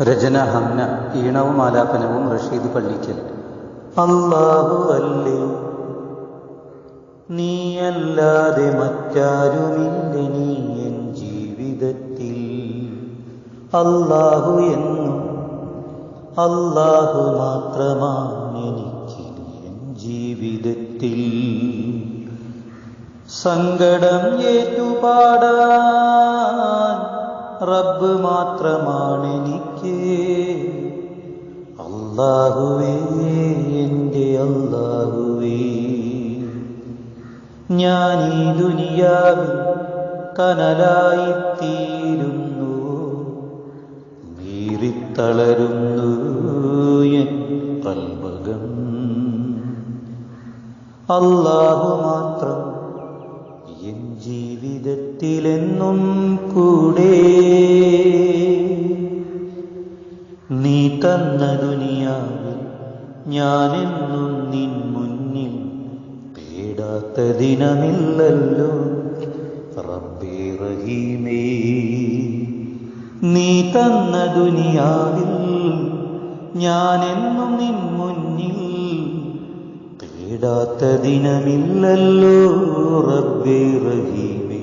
രചന ഹംന ഈണവും ആലാപനവും റഷീദ് പള്ളിക്കൽ. അല്ലാഹു അല്ലേ നീയല്ലാതെ മറ്റാരുമില്ല നീ എൻ ജീവിതത്തിൽ. അല്ലാഹു എന്നും അല്ലാഹു മാത്രമാണ് എനിക്ക് എൻ ജീവിതത്തിൽ. സങ്കടം ഏറ്റുപാടാൻ റബ്ബ് മാത്രമാണ് എനിക്ക് അല്ലാഹുവേ എന്റെ അല്ലാഹുവേ ഞാൻ ഈ ദുനിയാവിൽ കനലായിത്തീരുന്നു വീറിത്തളരുന്നു എൻ കൽവകം അല്ലാഹു മാത്രം എൻ ജീവിതത്തിലെന്നും കൂടെ നീ തന്ന ദുനിയാവിൽ ഞാനെന്നും നിൻ മുന്നിൽ പേടാത്ത ദിനമില്ലല്ലോ. റബ്ബേ റഹീമേ നീ തന്ന ദുനിയാവിൽ ഞാനെന്നും നിൻ മുന്നിൽ പേടാത്ത ദിനമില്ലല്ലോ. റബ്ബേ റഹീമേ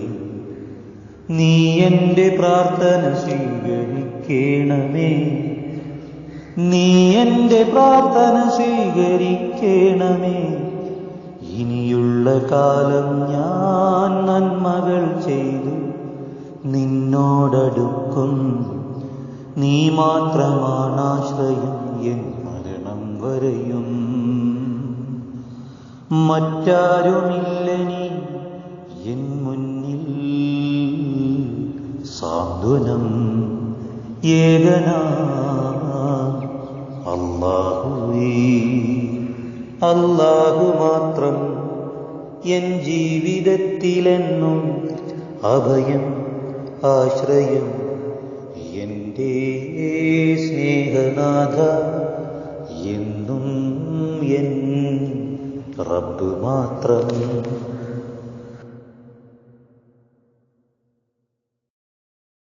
നീ എന്റെ പ്രാർത്ഥന സ്വീകരിക്കണമേ. നീ എന്റെ പ്രാർത്ഥന സ്വീകരിക്കണമേ. ഇനിയുള്ള കാലം ഞാൻ നന്മകൾ ചെയ്തു നിന്നോടടുക്കും. നീ മാത്രമാണ് ആശ്രയം എൻ മരണം വരെയും. മറ്റാരുമില്ലനി എൻ മുന്നിൽ. സാന്ത്വനം ഏകനാ അല്ലാഹുവേ അല്ലാഹു മാത്രം എൻ ജീവിതത്തിലെന്നും അഭയം ആശ്രയം എന്റെ സ്നേഹനാഥ എന്നും എൻ റബ്ബ് മാത്രം